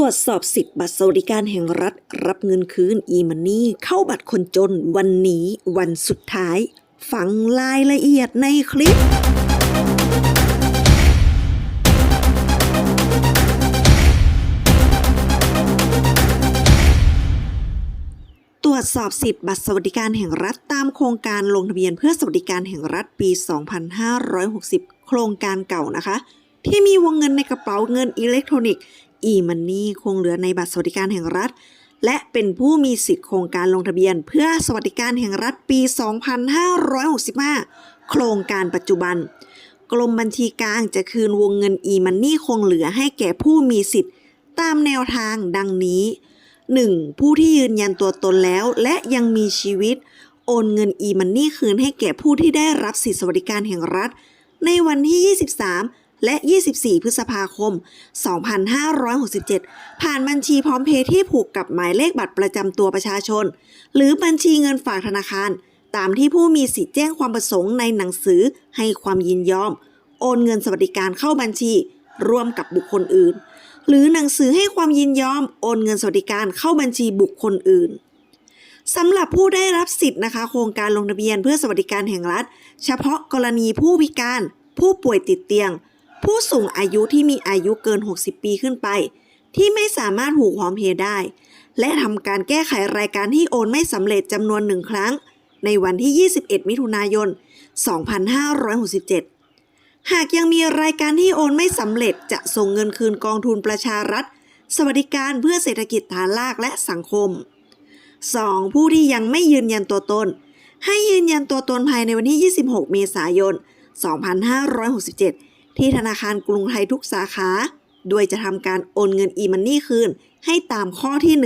รวจสอบสิทธิ์บัตรสวัสดิการแห่งรัฐ รับเงินคืน e-money เข้าบัตรคนจนวันนี้วันสุดท้าย ฟังรายละเอียดในคลิปตรวจสอบสิทธิ์บัตรสวัสดิการแห่งรัฐตามโครงการลงทะเบียนเพื่อสวัสดิการแห่งรัฐปี 2560 โครงการเก่านะคะ ที่มีวงเงินในกระเป๋าเงินอิเล็กทรอนิกส์ e-money คงเหลือในบัตรสวัสดิการแห่งรัฐ และเป็นผู้มีสิทธิโครงการลงทะเบียน เพื่อสวัสดิการแห่งรัฐปี 2565 โครงการปัจจุบัน กรมบัญชีกลางจะคืนวงเงิน e-money คงเหลือให้แก่ผู้มีสิทธิ์ตามแนวทางดังนี้ 1. ผู้ที่ยืนยันตัวตนแล้วและยังมีชีวิต โอนเงิน e-money คืนให้แก่ผู้ที่ได้รับสิทธิสวัสดิการแห่งรัฐ ในวันที่ 23 และ 24 พฤษภาคม 2567 ผ่านบัญชีพร้อมเพย์ที่ผูกกับหมายเลขบัตรประจำตัวประชาชน หรือบัญชีเงินฝากธนาคาร ตามที่ผู้มีสิทธิ์แจ้งความประสงค์ในหนังสือให้ความยินยอม โอนเงินสวัสดิการเข้าบัญชี ร่วมกับบุคคลอื่น หรือหนังสือให้ความยินยอมโอนเงินสวัสดิการเข้าบัญชีบุคคลอื่นสำหรับผู้ได้รับสิทธิ์นะคะ โครงการลงทะเบียนเพื่อสวัสดิการแห่งรัฐ เฉพาะกรณีผู้พิการ ผู้ป่วยติดเตียง ผู้สูงอายุที่มีอายุเกิน 60 ปีขึ้นไป ที่ไม่สามารถผูกพร้อมเพย์ได้ และทำการแก้ไขรายการที่โอนไม่สำเร็จจำนวนหนึ่งครั้ง ในวันที่ 21 มิถุนายน 2567 หากยังมีรายการที่โอนไม่สำเร็จจะส่งเงินคืนกองทุนประชารัฐ สวัสดิการเพื่อเศรษฐกิจฐานรากและสังคม 2. ผู้ที่ยังไม่ยืนยันตัวตน ให้ยืนยันตัวตนภายในวันที่ 26 เมษายน 2567 ที่ธนาคารกรุงไทยทุกสาขา โดยจะทำการโอนเงิน e-money คืน ให้ตามข้อที่